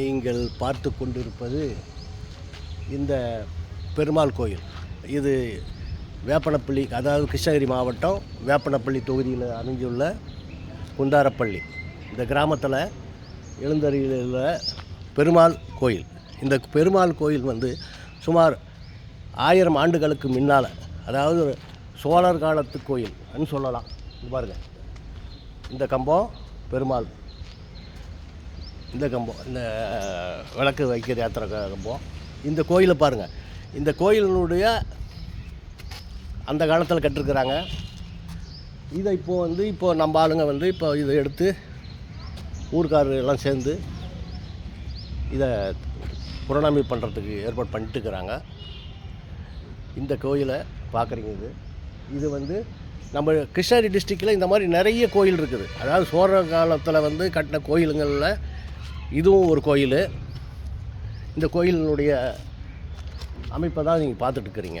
நீங்கள் பார்த்து கொண்டிருப்பது இந்த பெருமாள் கோயில். இது வேப்பனப்பள்ளி அதாவது கிருஷ்ணகிரி மாவட்டம் வேப்பனப்பள்ளி தொகுதியில் அமைஞ்சுள்ள குந்தாரப்பள்ளி இந்த கிராமத்தில் எழுந்தருகில் உள்ள பெருமாள் கோயில். இந்த பெருமாள் கோயில் வந்து சுமார் ஆயிரம் ஆண்டுகளுக்கு முன்னால் அதாவது சோழர் காலத்து கோயில்னு சொல்லலாம். பாருங்கள் இந்த கம்பம் பெருமாள் இந்த கம்பம் இந்த விளக்கு வைக்கிற யாத்திரை கம்பம். இந்த கோயிலை பாருங்கள் இந்த கோயிலினுடைய அந்த காலத்தில் கட்டிருக்கிறாங்க. இதை இப்போது வந்து இப்போ நம்ம ஆளுங்க வந்து இப்போ இதை எடுத்து ஊர்க்காரர் எல்லாம் சேர்ந்து இதை புறநாமி பண்ணுறதுக்கு ஏற்பாடு பண்ணிட்டு இருக்கிறாங்க. இந்த கோயிலை பார்க்குறீங்க இது. இது வந்து நம்ம கிருஷ்ணகிரி டிஸ்ட்ரிக்டில் இந்த மாதிரி நிறைய கோயில் இருக்குது. அதாவது சோழ காலத்தில் வந்து கட்டின கோயிலுங்களில் இதுவும் ஒரு கோயில். இந்த கோயிலினுடைய அமைப்பை தான் நீங்கள் பார்த்துட்டு இருக்கிறீங்க.